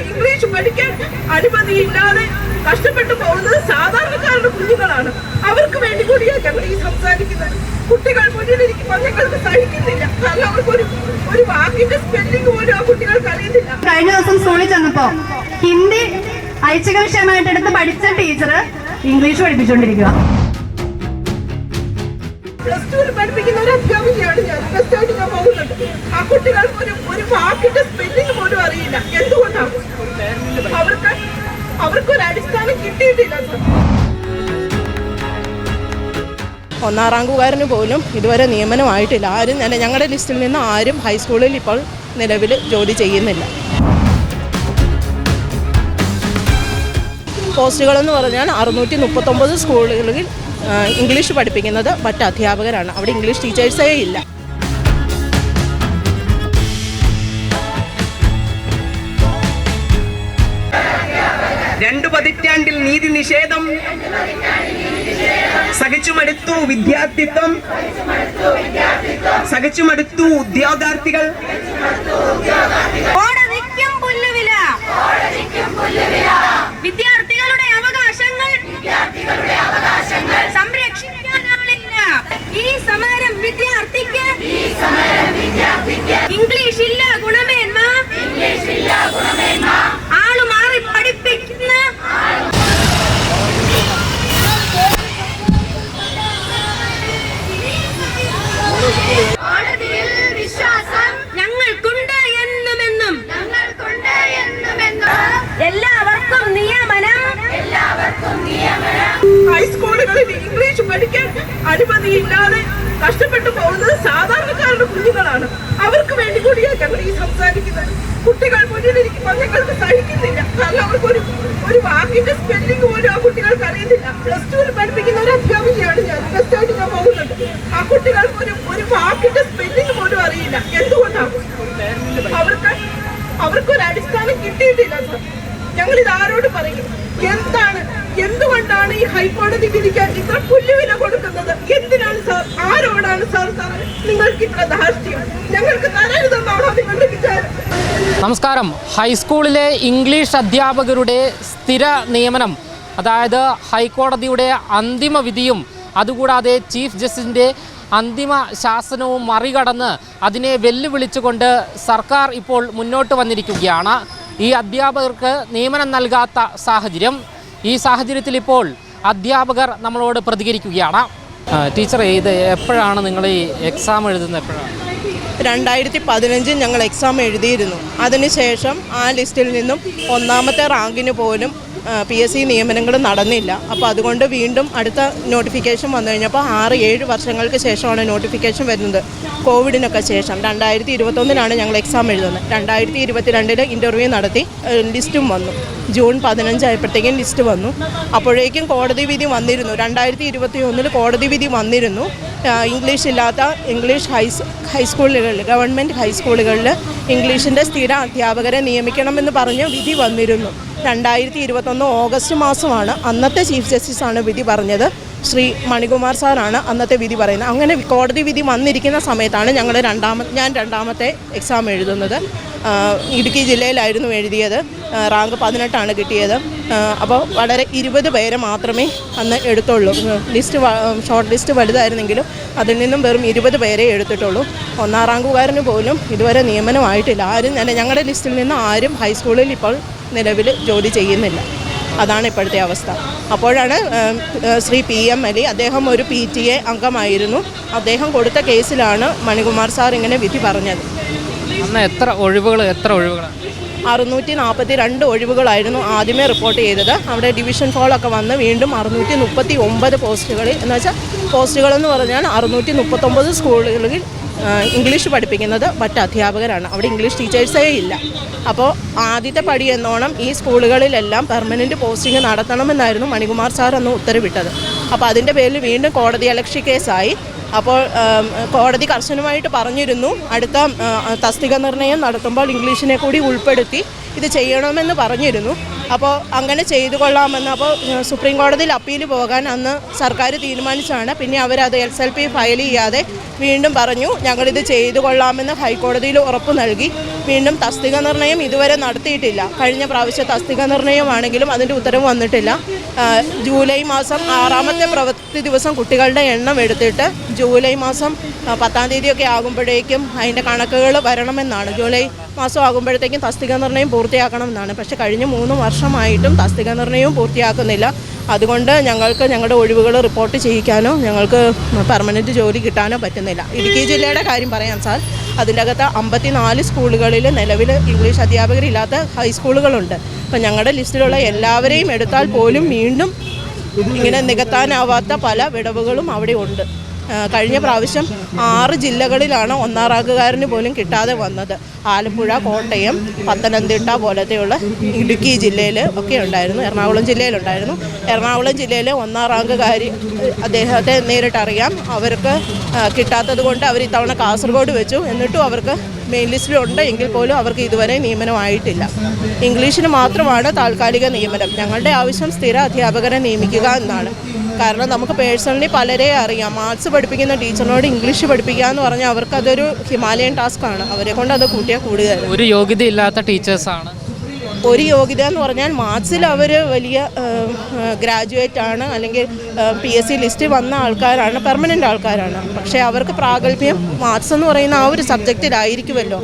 English പഠിക്കാൻ അനുമതിയില്ലാതെ കഷ്ടപ്പെട്ടു പോകുന്നത് സാധാരണക്കാരുടെ കുഞ്ഞുങ്ങളാണ്. അവർക്ക് വേണ്ടി കൂടിയാണ് ഞങ്ങൾ ഈ സംസാരിക്കുന്നത്. കുട്ടികൾ മുന്നിലിരിക്കുമ്പോൾ ഞങ്ങൾക്ക് സഹിക്കുന്നില്ല. കാരണം അവർക്ക് ഒരു ഒരു വാക്കിന്റെ സ്പെല്ലിംഗ് പോലും ആ കുട്ടികൾക്ക് അറിയത്തില്ല. കഴിഞ്ഞ ദിവസം സ്കൂളിൽ ചെന്നപ്പോ ഹിന്ദി ഐച്ഛിക വിഷയമായിട്ട് എടുത്ത് പഠിച്ച ടീച്ചർ ഇംഗ്ലീഷ് പഠിപ്പിച്ചുകൊണ്ടിരിക്കുക പ്ലസ് ടുവിൽ പഠിപ്പിക്കുന്ന ഒരു അധ്യാപികയാണ് ഒന്നാം റാങ്കുകാരന് പോലും ഇതുവരെ നിയമനമായിട്ടില്ല. ആരും തന്നെ ഞങ്ങളുടെ ലിസ്റ്റിൽ നിന്ന് ആരും ഹൈസ്കൂളിൽ ഇപ്പോൾ നിലവിൽ ജോലി ചെയ്യുന്നില്ല. പോസ്റ്റുകളെന്ന് പറഞ്ഞാൽ അറുന്നൂറ്റി മുപ്പത്തൊമ്പത് സ്കൂളുകളിൽ ഇംഗ്ലീഷ് പഠിപ്പിക്കുന്നത് മറ്റ് അധ്യാപകരാണ്. അവിടെ ഇംഗ്ലീഷ് ടീച്ചേഴ്സേ ഇല്ല. രണ്ടു പതിറ്റാണ്ടിൽ നീതി നിഷേധം. സഹിച്ചുമടുത്തു വിദ്യാർത്ഥിത്വം. സഹിച്ചുമടുത്തു ഉദ്യോഗാർത്ഥികൾ. കോടതിക്കും ഹൈസ്കൂളുകളിൽ ഇംഗ്ലീഷ് പഠിക്കാൻ അനുമതിയില്ലാതെ കഷ്ടപ്പെട്ടു പോകുന്നത് സാധാരണക്കാരുടെ കുഞ്ഞുങ്ങളാണ്. അവർക്ക് വേണ്ടി കൂടിയാണ് ഞങ്ങൾ ഈ സംസാരിക്കുന്നത്. കുട്ടികൾ മുന്നിലിരിക്കുമ്പോൾ ഞങ്ങൾക്ക് സഹിക്കുന്നില്ല. കാരണം അവർക്ക് ഒരു വാക്കിന്റെ സ്പെല്ലിംഗ് പോലും ആ കുട്ടികൾക്ക് അറിയുന്നില്ല പ്ലസ് ടുവിൽ പഠിപ്പിക്കുന്ന ഒരു അധ്യാപികയാണ് ഞാൻ. പ്ലസ് ടു ഞാൻ പോകുന്നുണ്ട് ആ കുട്ടികൾക്ക് ഒരു ഒരു വാക്കിന്റെ സ്പെല്ലിംഗ് പോലും അറിയില്ല. എന്തുകൊണ്ടാണ്? അവർക്ക് അവർക്കൊരു അടിസ്ഥാനം കിട്ടിയിട്ടില്ല സർ ഞങ്ങൾ ഇത് ആരോട് പറയും എന്താണ് എന്തുകൊണ്ടാണ് ഈ ഹൈക്കോടതി വിധിക്കാൻ ഇത്ര പുല്ലുവില കൊടുക്കുന്നത്? എന്തിനാണ് സാർ? ആരോടാണ് സാർ സാർ നിങ്ങൾക്ക് ഇത്ര ധാർഷ്ട്യം? ഞങ്ങൾക്ക് തരരുതെന്നാണോ നിങ്ങളുടെ വിചാരം. നമസ്കാരം. ഹൈസ്കൂളിലെ ഇംഗ്ലീഷ് അധ്യാപകരുടെ സ്ഥിര നിയമനം അതായത് ഹൈക്കോടതിയുടെ അന്തിമ വിധിയും അതുകൂടാതെ ചീഫ് ജസ്റ്റിസിന്റെ അന്തിമ ശാസനവും മറികടന്ന് അതിനെ വെല്ലുവിളിച്ചുകൊണ്ട് സർക്കാർ ഇപ്പോൾ മുന്നോട്ട് വന്നിരിക്കുകയാണ്. ഈ അധ്യാപകർക്ക് നിയമനം നൽകാത്ത സാഹചര്യം ഈ സാഹചര്യത്തിൽ ഇപ്പോൾ അധ്യാപകർ നമ്മളോട് പ്രതികരിക്കുകയാണ്. ടീച്ചറെ ഇത് എപ്പോഴാണ് നിങ്ങൾ ഈ എക്സാം എഴുതുന്നത് എപ്പോഴാണ്? രണ്ടായിരത്തി പതിനഞ്ചിൽ ഞങ്ങൾ എക്സാം എഴുതിയിരുന്നു. അതിനുശേഷം ആ ലിസ്റ്റിൽ നിന്നും ഒന്നാമത്തെ റാങ്കിന് പോലും പി എസ് സി നിയമനങ്ങൾ നടന്നില്ല. അപ്പോൾ അതുകൊണ്ട് വീണ്ടും അടുത്ത നോട്ടിഫിക്കേഷൻ വന്നു കഴിഞ്ഞപ്പോൾ ആറ് ഏഴ് വർഷങ്ങൾക്ക് ശേഷമാണ് നോട്ടിഫിക്കേഷൻ വരുന്നത്. കോവിഡിനൊക്കെ ശേഷം രണ്ടായിരത്തി ഇരുപത്തൊന്നിനാണ് ഞങ്ങൾ എക്സാം എഴുതുന്നത്. രണ്ടായിരത്തി ഇരുപത്തിരണ്ടിൽ ഇന്റർവ്യൂ നടത്തി ലിസ്റ്റും വന്നു. ജൂൺ പതിനഞ്ചായപ്പോഴത്തേക്കും ലിസ്റ്റ് വന്നു. അപ്പോഴേക്കും കോടതി വിധി വന്നിരുന്നു. രണ്ടായിരത്തി ഇരുപത്തി ഒന്നിൽ കോടതി വിധി വന്നിരുന്നു. ഇംഗ്ലീഷ് ഇല്ലാത്ത ഇംഗ്ലീഷ് ഹൈസ് ഹൈസ്കൂളുകളിൽ ഗവൺമെന്റ് ഹൈസ്കൂളുകളിൽ ഇംഗ്ലീഷിന്റെ സ്ഥിര അധ്യാപകരെ നിയമിക്കണമെന്ന് പറഞ്ഞ് വിധി വന്നിരുന്നു. രണ്ടായിരത്തി ഇരുപത്തൊന്ന് ഓഗസ്റ്റ് മാസമാണ് അന്നത്തെ ചീഫ് ജസ്റ്റിസാണ് വിധി പറഞ്ഞത്. ശ്രീ മണികുമാർ സാറാണ് അന്നത്തെ വിധി പറയുന്നത്. അങ്ങനെ കോടതി വിധി വന്നിരിക്കുന്ന സമയത്താണ് ഞങ്ങൾ രണ്ടാമത് ഞാൻ രണ്ടാമത്തെ എക്സാം എഴുതുന്നത്. ഇടുക്കി ജില്ലയിലായിരുന്നു എഴുതിയത്. റാങ്ക് പതിനെട്ടാണ് കിട്ടിയത്. അപ്പോൾ വളരെ ഇരുപത് പേരെ മാത്രമേ അന്ന് എടുത്തുള്ളൂ. ലിസ്റ്റ് ഷോർട്ട് ലിസ്റ്റ് വലുതായിരുന്നെങ്കിലും അതിൽ നിന്നും വെറും ഇരുപത് പേരെ എടുത്തിട്ടുള്ളൂ. ഒന്നാം റാങ്കുകാരന് പോലും ഇതുവരെ നിയമനമായിട്ടില്ല. ആരും തന്നെ ഞങ്ങളുടെ ലിസ്റ്റിൽ നിന്ന് ആരും ഹൈസ്കൂളിൽ ഇപ്പോൾ നിലവിൽ ജോലി ചെയ്യുന്നില്ല. അതാണ് ഇപ്പോഴത്തെ അവസ്ഥ. അപ്പോഴാണ് ശ്രീ പി എം അലി അദ്ദേഹം ഒരു പി ടി എ അംഗമായിരുന്നു. അദ്ദേഹം കൊടുത്ത കേസിലാണ് മണികുമാർ സാർ ഇങ്ങനെ വിധി പറഞ്ഞത്. അന്ന് എത്ര ഒഴിവുകൾ എത്ര ഒഴിവുകളാണ് അറുന്നൂറ്റി നാൽപ്പത്തി രണ്ട് ഒഴിവുകളായിരുന്നു ആദ്യമേ റിപ്പോർട്ട് ചെയ്തത്. അവിടെ ഡിവിഷൻ ഫോളൊക്കെ വന്ന് വീണ്ടും അറുന്നൂറ്റി മുപ്പത്തി ഒമ്പത് പോസ്റ്റുകളിൽ എന്ന് വെച്ചാൽ പോസ്റ്റുകളെന്ന് പറഞ്ഞാൽ അറുന്നൂറ്റി മുപ്പത്തൊമ്പത് സ്കൂളുകളിൽ ഇംഗ്ലീഷ് പഠിപ്പിക്കുന്നത് മറ്റ് അധ്യാപകരാണ്. അവിടെ ഇംഗ്ലീഷ് ടീച്ചേഴ്സേ ഇല്ല. അപ്പോൾ ആദ്യത്തെ പടി എന്നോണം ഈ സ്കൂളുകളിലെല്ലാം പെർമനന്റ് പോസ്റ്റിംഗ് നടത്തണമെന്നായിരുന്നു മണികുമാർ സാർ അന്ന് ഉത്തരവിട്ടത്. അപ്പോൾ അതിന്റെ പേരിൽ വീണ്ടും കോടതി അലക്ഷ്യ കേസായി അപ്പോൾ കോടതി കർശനമായിട്ട് പറഞ്ഞിരുന്നു. അടുത്ത തസ്തിക നിർണയം നടത്തുമ്പോൾ ഇംഗ്ലീഷിനെ കൂടി ഉൾപ്പെടുത്തി ഇത് ചെയ്യണമെന്ന് പറഞ്ഞിരുന്നു. അപ്പോൾ അങ്ങനെ ചെയ്തു കൊള്ളാമെന്ന് അപ്പോൾ സുപ്രീം കോടതിയിൽ അപ്പീൽ പോകാൻ അന്ന് സർക്കാർ തീരുമാനിച്ചാണ് പിന്നെ അവരത് എസ് എൽ പി ഫയൽ ചെയ്യാതെ വീണ്ടും പറഞ്ഞു ഞങ്ങളിത് ചെയ്തു കൊള്ളാമെന്ന് ഹൈക്കോടതിയിൽ ഉറപ്പ് നൽകി. വീണ്ടും തസ്തിക നിർണയം ഇതുവരെ നടത്തിയിട്ടില്ല. കഴിഞ്ഞ പ്രാവശ്യം തസ്തിക നിർണയമാണെങ്കിലും അതിന്റെ ഉത്തരവ് വന്നിട്ടില്ല. ജൂലൈ മാസം ആറാമത്തെ പ്രവൃത്തി ദിവസം കുട്ടികളുടെ എണ്ണം എടുത്തിട്ട് ജൂലൈ മാസം പത്താം തീയതിയൊക്കെ ആകുമ്പോഴേക്കും അതിന്റെ കണക്കുകൾ വരണമെന്നാണ്. ജൂലൈ മാസം ആകുമ്പോഴത്തേക്കും തസ്തിക നിർണയം പൂർത്തിയാക്കണമെന്നാണ്. പക്ഷേ കഴിഞ്ഞ മൂന്ന് വർഷമായിട്ടും തസ്തിക നിർണയവും പൂർത്തിയാക്കുന്നില്ല. അതുകൊണ്ട് ഞങ്ങൾക്ക് ഞങ്ങളുടെ ഒഴിവുകൾ റിപ്പോർട്ട് ചെയ്യിക്കാനോ ഞങ്ങൾക്ക് പെർമനന്റ് ജോലി കിട്ടാനോ പറ്റുന്നില്ല. ഇടുക്കി ജില്ലയുടെ കാര്യം പറയാം സാർ അതിന്റെ അകത്ത് അമ്പത്തിനാല് സ്കൂളുകളിൽ നിലവിൽ ഇംഗ്ലീഷ് അധ്യാപകരില്ലാത്ത ഹൈസ്കൂളുകളുണ്ട് അപ്പം ഞങ്ങളുടെ ലിസ്റ്റിലുള്ള എല്ലാവരെയും എടുത്താൽ പോലും വീണ്ടും ഇങ്ങനെ നികത്താനാവാത്ത പല വിടവുകളും അവിടെ ഉണ്ട്. കഴിഞ്ഞ പ്രാവശ്യം ആറ് ജില്ലകളിലാണ് ഒന്നാം റാങ്കുകാരന് പോലും കിട്ടാതെ വന്നത്. ആലപ്പുഴ കോട്ടയം പത്തനംതിട്ട പോലത്തെയുള്ള ഇടുക്കി ജില്ലയിൽ ഒക്കെ ഉണ്ടായിരുന്നു. എറണാകുളം ജില്ലയിലുണ്ടായിരുന്നു എറണാകുളം ജില്ലയിലെ ഒന്നാം റാങ്കുകാരി അദ്ദേഹത്തെ നേരിട്ടറിയാം അവർക്ക് കിട്ടാത്തത് കൊണ്ട് അവർ ഇത്തവണ കാസർഗോഡ് വെച്ചു. എന്നിട്ടും അവർക്ക് മെയിൻ ലിസ്റ്റിലുണ്ട് എങ്കിൽ പോലും അവർക്ക് ഇതുവരെ നിയമനമായിട്ടില്ല. ഇംഗ്ലീഷിന് മാത്രമാണ് താൽക്കാലിക നിയമനം. ഞങ്ങളുടെ ആവശ്യം സ്ഥിര അധ്യാപകരെ നിയമിക്കുക എന്നാണ്. കാരണം നമുക്ക് പേഴ്സണലി പലരെ അറിയാം. മാത്സ് പഠിപ്പിക്കുന്ന ടീച്ചറിനോട് ഇംഗ്ലീഷ് പഠിപ്പിക്കുക എന്ന് പറഞ്ഞാൽ അവർക്ക് അതൊരു ഹിമാലയൻ ടാസ്ക് ആണ്. അവരെ കൊണ്ട് അത് കൂട്ടിയാൽ കൂടുതൽ ഒരു യോഗ്യത ഇല്ലാത്ത ടീച്ചേഴ്സാണ് ഒരു യോഗ്യത എന്ന് പറഞ്ഞാൽ മാത്സിൽ അവർ വലിയ ഗ്രാജുവേറ്റ് ആണ്. അല്ലെങ്കിൽ പി എസ് സി ലിസ്റ്റ് വന്ന ആൾക്കാരാണ് പെർമനന്റ് ആൾക്കാരാണ്. പക്ഷേ അവർക്ക് പ്രാഗൽഭ്യം മാത്സ് എന്ന് പറയുന്ന ആ ഒരു സബ്ജക്റ്റിലായിരിക്കുമല്ലോ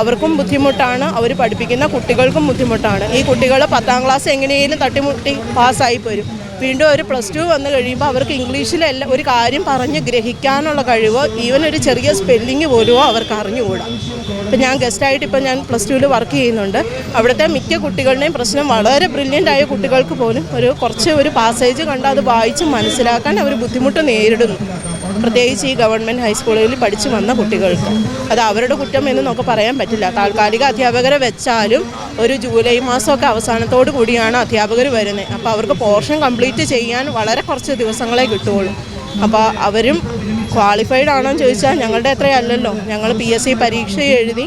അവർക്കും ബുദ്ധിമുട്ടാണ്. അവർ പഠിപ്പിക്കുന്ന കുട്ടികൾക്കും ബുദ്ധിമുട്ടാണ്. ഈ കുട്ടികൾ പത്താം ക്ലാസ് എങ്ങനെയെങ്കിലും തട്ടിമുട്ടി പാസ്സായി പോരും. വീണ്ടും ഒരു പ്ലസ് ടു വന്നു കഴിയുമ്പോൾ അവർക്ക് ഇംഗ്ലീഷിലെല്ലാം ഒരു കാര്യം പറഞ്ഞ് ഗ്രഹിക്കാനുള്ള കഴിവോ ഈവൻ ഒരു ചെറിയ സ്പെല്ലിങ് പോലുമോ അവർക്ക് അറിഞ്ഞുകൂടാ. ഇപ്പം ഞാൻ ഗസ്റ്റായിട്ട് ഇപ്പം ഞാൻ പ്ലസ് ടുവിൽ വർക്ക് ചെയ്യുന്നുണ്ട്. അവിടുത്തെ മിക്ക കുട്ടികളുടെയും പ്രശ്നം വളരെ ബ്രില്യന്റ് ആയ കുട്ടികൾക്ക് പോലും ഒരു കുറച്ച് ഒരു പാസേജ് കണ്ട് അത് വായിച്ച് മനസ്സിലാക്കാൻ അവർ ബുദ്ധിമുട്ട് നേരിടുന്നു. പ്രത്യേകിച്ച് ഈ ഗവൺമെന്റ് ഹൈസ്കൂളുകളിൽ പഠിച്ചു വന്ന കുട്ടികൾക്ക്. അത് അവരുടെ കുറ്റം എന്ന് നമുക്ക് പറയാൻ പറ്റില്ല. താൽക്കാലിക അധ്യാപകരെ വെച്ചാലും ഒരു ജൂലൈ മാസമൊക്കെ അവസാനത്തോടു കൂടിയാണ് അധ്യാപകർ വരുന്നത് അപ്പോൾ അവർക്ക് പോർഷൻ കംപ്ലീറ്റ് ചെയ്യാൻ വളരെ കുറച്ച് ദിവസങ്ങളെ കിട്ടുകയുള്ളൂ. അപ്പോൾ അവരും ക്വാളിഫൈഡ് ആണോ എന്ന് ചോദിച്ചാൽ ഞങ്ങളുടെ അത്രയല്ലല്ലോ ഞങ്ങൾ പി എസ് സി പരീക്ഷ എഴുതി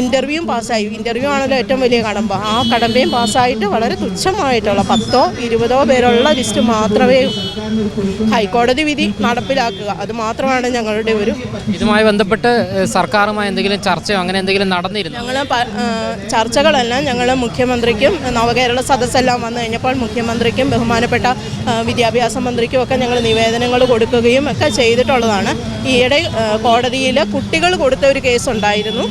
ഇന്റർവ്യൂവും പാസ്സായി. ഇന്റർവ്യൂ ആണല്ലോ ഏറ്റവും വലിയ കടമ്പ. ആ കടമ്പയും പാസ്സായിട്ട് വളരെ തുച്ഛമായിട്ടുള്ള പത്തോ ഇരുപതോ പേരുള്ള ലിസ്റ്റ് മാത്രമേ ഹൈക്കോടതി വിധി നടപ്പിലാക്കുക. അത് മാത്രമാണ് ഞങ്ങളുടെ ഒരു ഇതുമായി ബന്ധപ്പെട്ട് സർക്കാരുമായി എന്തെങ്കിലും ചർച്ചയോ അങ്ങനെ എന്തെങ്കിലും നടന്നിരുന്നു? ഞങ്ങൾ ചർച്ചകളെല്ലാം ഞങ്ങൾ മുഖ്യമന്ത്രിക്കും നവകേരള സദസ്സെല്ലാം വന്നു കഴിഞ്ഞപ്പോൾ മുഖ്യമന്ത്രിക്കും ബഹുമാനപ്പെട്ട വിദ്യാഭ്യാസ മന്ത്രിക്കും ഒക്കെ ഞങ്ങൾ നിവേദനങ്ങൾ കൊടുക്കുകയും ഒക്കെ ചെയ്തിട്ടുള്ളതാണ് ഈയിടെ കോടതിയിൽ കുട്ടികൾ കൊടുത്ത ഒരു കേസ് ഉണ്ടായിരുന്നു.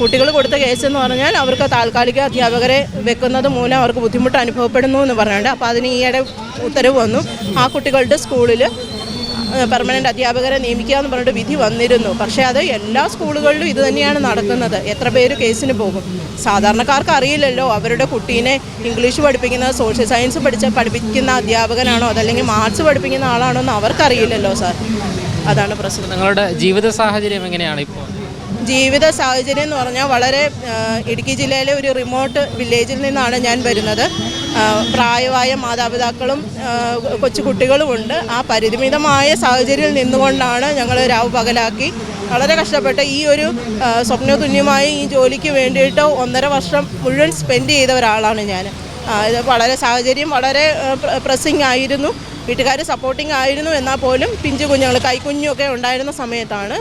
കുട്ടികൾ കൊടുത്ത കേസ് എന്ന് പറഞ്ഞാൽ അവർക്ക് താൽക്കാലിക അധ്യാപകരെ വെക്കുന്നത് മൂലം അവർക്ക് ബുദ്ധിമുട്ട് അനുഭവപ്പെടുന്നു എന്ന് പറഞ്ഞുകൊണ്ട് അപ്പോൾ അതിന് ഈയിടെ ഉത്തരവ് വന്നു. ആ കുട്ടികളുടെ സ്കൂളിൽ പെർമനന്റ് അധ്യാപകരെ നിയമിക്കുക എന്ന് പറഞ്ഞിട്ട് വിധി വന്നിരുന്നു. പക്ഷേ അത് എല്ലാ സ്കൂളുകളിലും ഇത് തന്നെയാണ് നടക്കുന്നത്. എത്ര പേര് കേസിന് പോകും? സാധാരണക്കാർക്ക് അറിയില്ലല്ലോ. അവരുടെ കുട്ടീനെ ഇംഗ്ലീഷ് പഠിപ്പിക്കുന്ന സോഷ്യൽ സയൻസ് പഠിച്ച പഠിപ്പിക്കുന്ന അധ്യാപകനാണോ അതല്ലെങ്കിൽ മാത്സ് പഠിപ്പിക്കുന്ന ആളാണോ എന്ന് അവർക്കറിയില്ലല്ലോ സാർ. അതാണ് പ്രശ്നം. നിങ്ങളുടെ ജീവിത സാഹചര്യം എങ്ങനെയാണ് ഇപ്പോൾ? ജീവിത സാഹചര്യം എന്ന് പറഞ്ഞാൽ വളരെ ഇടുക്കി ജില്ലയിലെ ഒരു റിമോട്ട് വില്ലേജിൽ നിന്നാണ് ഞാൻ വരുന്നത്. പ്രായമായ മാതാപിതാക്കളും കൊച്ചുകുട്ടികളുമുണ്ട്. കൊച്ചു ആ പരിമിതമായ സാഹചര്യത്തിൽ നിന്നുകൊണ്ടാണ് ഞങ്ങൾ രാവ് പകലാക്കി. വളരെ കഷ്ടപ്പെട്ട് ഈ ഒരു സ്വപ്ന സ്വപ്നതുല്യമായ ഈ ജോലിക്ക് വേണ്ടിയിട്ട് ഒന്നര വർഷം മുഴുവൻ സ്പെൻഡ് ചെയ്ത ഒരാളാണ് ഞാൻ. ഇത് വളരെ സാഹചര്യം വളരെ പ്രസിംഗ് ആയിരുന്നു. വീട്ടുകാർ സപ്പോർട്ടിങ് ആയിരുന്നു എന്നാൽ പോലും പിഞ്ചു കുഞ്ഞുങ്ങൾ കൈക്കുഞ്ഞൊക്കെ ഉണ്ടായിരുന്ന സമയത്താണ്.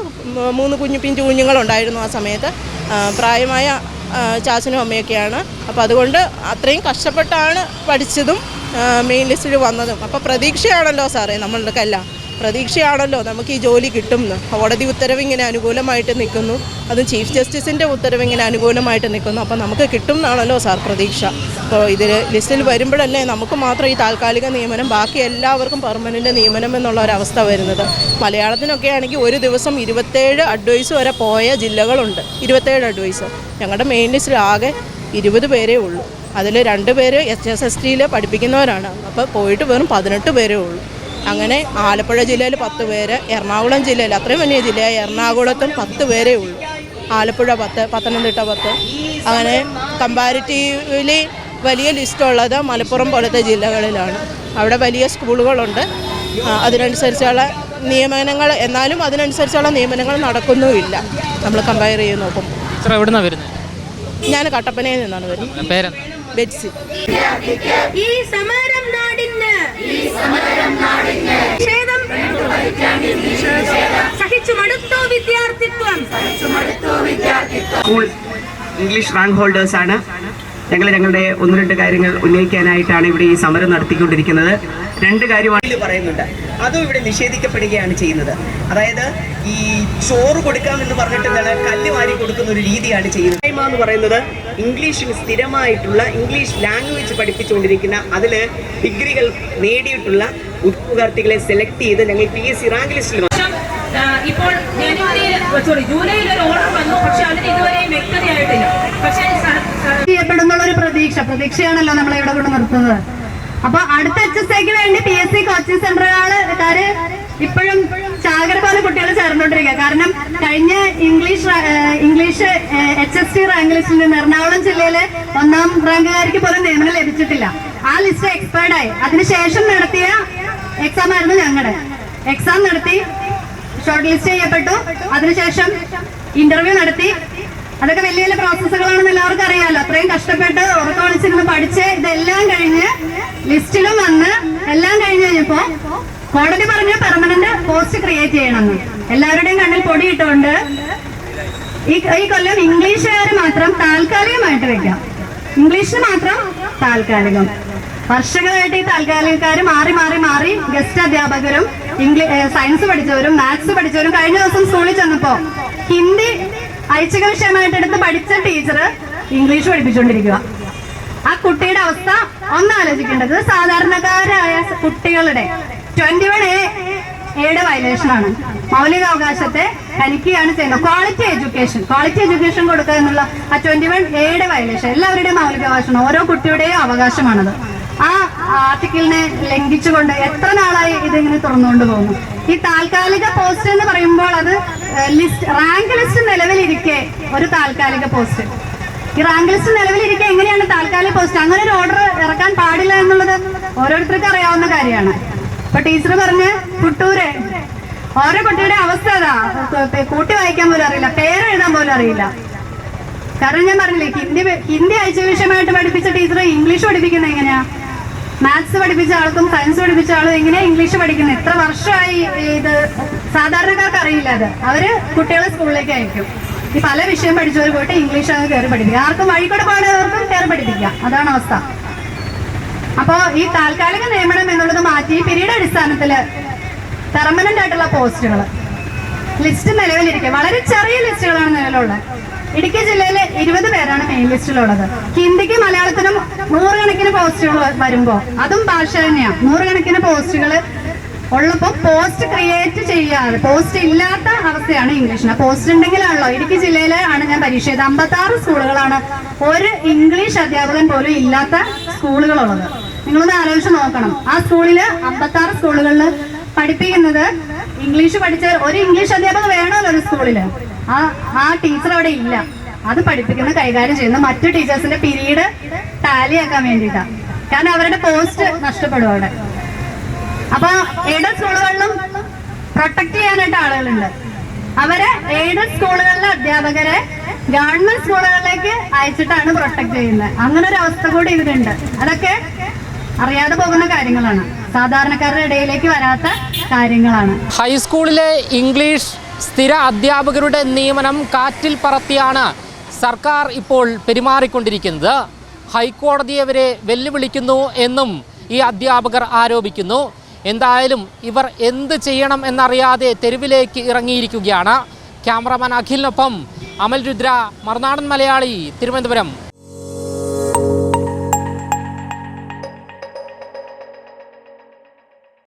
മൂന്ന് കുഞ്ഞു പിഞ്ചു കുഞ്ഞുങ്ങളുണ്ടായിരുന്നു ആ സമയത്ത്. പ്രായമായ ചാച്ചനും അമ്മയൊക്കെയാണ്. അപ്പോൾ അതുകൊണ്ട് അത്രയും കഷ്ടപ്പെട്ടാണ് പഠിച്ചതും മെയിൻ ലിസ്റ്റിൽ വന്നതും. അപ്പോൾ പ്രതീക്ഷയാണല്ലോ സാറേ നമ്മൾക്കെല്ലാം പ്രതീക്ഷയാണല്ലോ നമുക്ക് ഈ ജോലി കിട്ടും കോടതി ഉത്തരവ് ഇങ്ങനെ അനുകൂലമായിട്ട് നിൽക്കുന്നു. അത് ചീഫ് ജസ്റ്റിസിന്റെ ഉത്തരവ് ഇങ്ങനെ അനുകൂലമായിട്ട് നിൽക്കുന്നു. അപ്പോൾ നമുക്ക് കിട്ടും എന്നാണല്ലോ സാർ പ്രതീക്ഷ. അപ്പോൾ ഇതിൽ ലിസ്റ്റിൽ വരുമ്പോഴല്ലേ നമുക്ക് മാത്രം ഈ താൽക്കാലിക നിയമനം ബാക്കി എല്ലാവർക്കും പെർമനന്റ് നിയമനം എന്നുള്ള ഒരവസ്ഥ വരുന്നത്. മലയാളത്തിനൊക്കെ ആണെങ്കിൽ ഒരു ദിവസം ഇരുപത്തേഴ് അഡ്വൈസ് വരെ പോയ ജില്ലകളുണ്ട്. ഇരുപത്തേഴ് അഡ്വൈസ്. ഞങ്ങളുടെ മെയിൻ ലിസ്റ്റിൽ ആകെ ഇരുപത് പേരേ ഉള്ളൂ. അതിൽ രണ്ട് പേര് എച്ച് എസ് എസ് ടിയിൽ പഠിപ്പിക്കുന്നവരാണ്. അപ്പോൾ പോയിട്ട് വെറും പതിനെട്ട് പേരേ ഉള്ളൂ. അങ്ങനെ ആലപ്പുഴ ജില്ലയിൽ പത്ത് പേര് എറണാകുളം ജില്ലയിൽ അത്രയും വലിയ ജില്ലയായ എറണാകുളത്തും പത്ത് പേരേ ഉള്ളൂ. ആലപ്പുഴ പത്ത് പത്തനംതിട്ട പത്ത്. അങ്ങനെ കമ്പാരിറ്റീവ്ലി വലിയ ലിസ്റ്റുള്ളത് മലപ്പുറം പോലത്തെ ജില്ലകളിലാണ്. അവിടെ വലിയ സ്കൂളുകളുണ്ട്. അതിനനുസരിച്ചുള്ള നിയമനങ്ങൾ എന്നാലും അതിനനുസരിച്ചുള്ള നിയമനങ്ങൾ നടക്കുന്നുമില്ല. നമ്മൾ കമ്പയർ ചെയ്ത് നോക്കും വരുന്നത്? ഞാൻ കട്ടപ്പനയിൽ നിന്നാണ് വരുന്നത്. ബെറ്റ്സി ഈ സമരം നാടിന് ക്ഷേതം സഹിച്ചു മടുത്തോ വിദ്യാർത്ഥിത്വം? സ്കൂൾ ഇംഗ്ലീഷ് റാങ്ക് ഹോൾഡേഴ്സ് ആണ്. ഞങ്ങൾ ഞങ്ങളുടെ ഒന്ന് രണ്ട് കാര്യങ്ങൾ ഉന്നയിക്കാനായിട്ടാണ് ഇവിടെ ഈ സമരം നടത്തിക്കൊണ്ടിരിക്കുന്നത്. രണ്ട് കാര്യമാണ് പറയുന്നുണ്ട്. അതും ഇവിടെ നിഷേധിക്കപ്പെടുകയാണ് ചെയ്യുന്നത്. അതായത് ഈ ചോറ് കൊടുക്കാമെന്ന് പറഞ്ഞിട്ട് എന്താണ് കല്ല് വാരി കൊടുക്കുന്ന ഒരു രീതിയാണ് ചെയ്യുന്നത്. എന്ന് പറയുന്നത് ഇംഗ്ലീഷിന് സ്ഥിരമായിട്ടുള്ള ഇംഗ്ലീഷ് ലാംഗ്വേജ് പഠിപ്പിച്ചുകൊണ്ടിരിക്കുന്ന അതിൽ ഡിഗ്രികൾ നേടിയിട്ടുള്ള ഉദ്യോഗാർത്ഥികളെ സെലക്ട് ചെയ്ത് ഞങ്ങൾ പി എസ് സി റാങ്ക് ലിസ്റ്റിൽ ഇപ്പോൾ ജനുവരിയിൽ സോറി ജൂലൈയിൽ ഒരു ഓർഡർ വന്നു. പക്ഷെ അതിന് ഇതുവരെയും വ്യക്തതയായിട്ടില്ല പക്ഷേ ചെയ്യപ്പെടുന്നുള്ള ഒരു പ്രതീക്ഷ. പ്രതീക്ഷയാണല്ലോ നമ്മളെ ഇവിടെ കൊണ്ട് നിർത്തുന്നത്. അപ്പൊ അടുത്ത എച്ച് കോച്ചിങ് സെന്ററുകാര് ഇപ്പോഴും ചാകര കുട്ടികൾ ചേർന്നുകൊണ്ടിരിക്കുക. കാരണം കഴിഞ്ഞ English English H S T rank ലിസ്റ്റിൽ നിന്ന് എറണാകുളം ജില്ലയിലെ ഒന്നാം റാങ്കുകാർക്ക് പോലും നിയമനം ലഭിച്ചിട്ടില്ല. ആ ലിസ്റ്റ് എക്സ്പയർഡ് ആയി. അതിനുശേഷം നടത്തിയ എക്സാം ആയിരുന്നു ഞങ്ങളുടെ എക്സാം നടത്തി ഷോർട്ട് ലിസ്റ്റ് ചെയ്യപ്പെട്ടു. അതിനുശേഷം ഇന്റർവ്യൂ നടത്തി. അതൊക്കെ വലിയ വലിയ പ്രോസസ്സുകളാണെന്ന് എല്ലാവർക്കും അറിയാമല്ലോ അത്രയും കഷ്ടപ്പെട്ട് ഉറക്കമണിച്ചിരുന്ന് പഠിച്ച് ഇതെല്ലാം കഴിഞ്ഞ് ലിസ്റ്റിലും വന്ന് കോടതി പറഞ്ഞു പെർമനന്റ് പോസ്റ്റ് ക്രിയേറ്റ് ചെയ്യണമെന്ന്. എല്ലാവരുടെയും കണ്ണിൽ പൊടിയിട്ടുകൊണ്ട് ഈ കൊല്ലം ഇംഗ്ലീഷുകാർ മാത്രം താൽക്കാലികമായിട്ട് വെക്കാം. ഇംഗ്ലീഷിന് മാത്രം താൽക്കാലികം. വർഷങ്ങളായിട്ട് ഈ താൽക്കാലികക്കാർ മാറി മാറി മാറി ഗസ്റ്റ് അധ്യാപകരും ഇംഗ്ലീഷ് സയൻസ് പഠിച്ചവരും മാത്സ് പഠിച്ചവരും കഴിഞ്ഞ ദിവസം സ്കൂളിൽ ചെന്നപ്പോ ഹിന്ദി ഐച്ഛിക വിഷയമായിട്ട് എടുത്ത് പഠിച്ച ടീച്ചർ ഇംഗ്ലീഷ് പഠിപ്പിച്ചുകൊണ്ടിരിക്കുക ആ കുട്ടിയുടെ അവസ്ഥ ഒന്ന് ആലോചിക്കേണ്ടത് സാധാരണക്കാരായ കുട്ടികളുടെ ട്വന്റി വൺ എയുടെ വയലേഷൻ ആണ് മൗലികാവകാശത്തെ ഹനിക്കുകയാണ് ചെയ്യുന്നത്. ക്വാളിറ്റി എഡ്യൂക്കേഷൻ ക്വാളിറ്റി എഡ്യൂക്കേഷൻ കൊടുക്കുക എന്നുള്ള ആ ട്വന്റി വൺ എയുടെ വയലേഷൻ എല്ലാവരുടെയും മൗലികാവകാശമാണ്. ഓരോ കുട്ടിയുടെയും അവകാശമാണത്. ആ ആർട്ടിക്കിളിനെ ലംഘിച്ചുകൊണ്ട് എത്ര നാളായി ഇതിങ്ങനെ തുറന്നുകൊണ്ട് പോകുന്നു? ഈ താൽക്കാലിക പോസ്റ്റ് എന്ന് പറയുമ്പോൾ അത് ലിസ്റ്റ് റാങ്ക് ലിസ്റ്റ് നിലവിലിരിക്കെ ഒരു താൽക്കാലിക പോസ്റ്റ് ഈ റാങ്ക് ലിസ്റ്റ് നിലവിലിരിക്കെ എങ്ങനെയാണ് താൽക്കാലിക പോസ്റ്റ് അങ്ങനെ ഒരു ഓർഡർ ഇറക്കാൻ പാടില്ല എന്നുള്ളത് ഓരോരുത്തർക്കും അറിയാവുന്ന കാര്യമാണ്. ഇപ്പൊ ടീച്ചർ പറഞ്ഞ് കുട്ടൂര് ഓരോ കുട്ടിയുടെ അവസ്ഥ അതാ. കൂട്ടി വായിക്കാൻ പോലും അറിയില്ല പേര് എഴുതാൻ പോലും അറിയില്ല. കാരണം ഞാൻ പറഞ്ഞില്ലേ ഹിന്ദി ഹിന്ദി അയച്ച വിഷയമായിട്ട് പഠിപ്പിച്ച ടീച്ചർ ഇംഗ്ലീഷ് പഠിപ്പിക്കുന്നത് എങ്ങനെയാ? മാത്സ് പഠിപ്പിച്ച ആൾക്കും സയൻസ് പഠിപ്പിച്ച ആളും എങ്ങനെയാ ഇംഗ്ലീഷ് പഠിക്കുന്നത്? എത്ര വർഷമായി ഇത് സാധാരണക്കാർക്ക് അറിയില്ല അത്. അവർ കുട്ടികളെ സ്കൂളിലേക്ക് അയക്കും. ഈ പല വിഷയം പഠിച്ചവർ പോയിട്ട് ഇംഗ്ലീഷ് ആണ് കയറി പഠിപ്പിക്കുക ആർക്കും വഴിക്കൂടെ പാടുന്നവർക്കും കയറി പഠിപ്പിക്കാം. അതാണ് അവസ്ഥ. അപ്പോ ഈ താൽക്കാലിക നിയമനം എന്നുള്ളത് മാറ്റി പിരീഡ് അടിസ്ഥാനത്തിൽ പെർമനന്റ് ആയിട്ടുള്ള പോസ്റ്റുകൾ ലിസ്റ്റ് നിലവിലിരിക്കുക വളരെ ചെറിയ ലിസ്റ്റുകളാണ് നിലവിലുള്ളത്. ഇടുക്കി ജില്ലയിലെ ഇരുപത് പേരാണ് മെയിൻ ലിസ്റ്റിലുള്ളത്. ഹിന്ദിക്ക് മലയാളത്തിനും നൂറുകണക്കിന് പോസ്റ്റുകൾ വരുമ്പോ അതും ഭാഷ തന്നെയാണ് നൂറുകണക്കിന് പോസ്റ്റുകൾ ഉള്ളപ്പോ പോസ്റ്റ് ക്രിയേറ്റ് ചെയ്യാതെ പോസ്റ്റ് ഇല്ലാത്ത അവസ്ഥയാണ് ഇംഗ്ലീഷിന്. പോസ്റ്റ് ഉണ്ടെങ്കിലാണല്ലോ. ഇടുക്കി ജില്ലയിലെ ആണ് ഞാൻ പരീക്ഷ ചെയ്തത് അമ്പത്തി ആറ് സ്കൂളുകളാണ് ഒരു ഇംഗ്ലീഷ് അധ്യാപകൻ പോലും ഇല്ലാത്ത സ്കൂളുകളുള്ളത്. നിങ്ങളൊന്ന് ആലോചിച്ച് നോക്കണം. ആ സ്കൂളിൽ അമ്പത്തി ആറ് സ്കൂളുകളിൽ പഠിപ്പിക്കുന്നത് ഇംഗ്ലീഷ് പഠിച്ച ഒരു ഇംഗ്ലീഷ് അധ്യാപകർ വേണമല്ലോ ഒരു സ്കൂളിൽ. ആ ആ ടീച്ചർ അവിടെ ഇല്ല. അത് പഠിപ്പിക്കുന്ന കൈകാര്യം ചെയ്യുന്ന മറ്റു ടീച്ചേഴ്സിന്റെ പിരീഡ് ടാലിയാക്കാൻ വേണ്ടിയിട്ടാണ് കാരണം അവരുടെ പോസ്റ്റ് നഷ്ടപ്പെടും അവിടെ. അപ്പൊ എയ്ഡഡ് സ്കൂളുകളിലും പ്രൊട്ടക്ട് ചെയ്യാനായിട്ട് ആളുകളുണ്ട്. അവരെ എയ്ഡഡ് സ്കൂളുകളിലെ അധ്യാപകരെ ഗവൺമെന്റ് സ്കൂളുകളിലേക്ക് അയച്ചിട്ടാണ് പ്രൊട്ടക്ട് ചെയ്യുന്നത്. അങ്ങനെ ഒരു അവസ്ഥ കൂടി ഇതിലുണ്ട് അതൊക്കെ അറിയാതെ പോകുന്ന കാര്യങ്ങളാണ്. സാധാരണക്കാരുടെ ഇടയിലേക്ക് വരാത്ത കാര്യങ്ങളാണ്. ഹൈസ്കൂളിലെ ഇംഗ്ലീഷ് സ്ഥിര അധ്യാപകരുടെ നിയമനം കാറ്റിൽ പറത്തിയാണ് സർക്കാർ ഇപ്പോൾ പെരുമാറിക്കൊണ്ടിരിക്കുന്നത്. ഹൈക്കോടതിയെ വരെ വെല്ലുവിളിക്കുന്നു എന്നും ഈ അധ്യാപകർ ആരോപിക്കുന്നു. എന്തായാലും ഇവർ എന്ത് ചെയ്യണം എന്നറിയാതെ തെരുവിലേക്ക് ഇറങ്ങിയിരിക്കുകയാണ്. ക്യാമറമാൻ അഖിലിനൊപ്പം അമൽ രുദ്ര മറുനാടൻ മലയാളി തിരുവനന്തപുരം.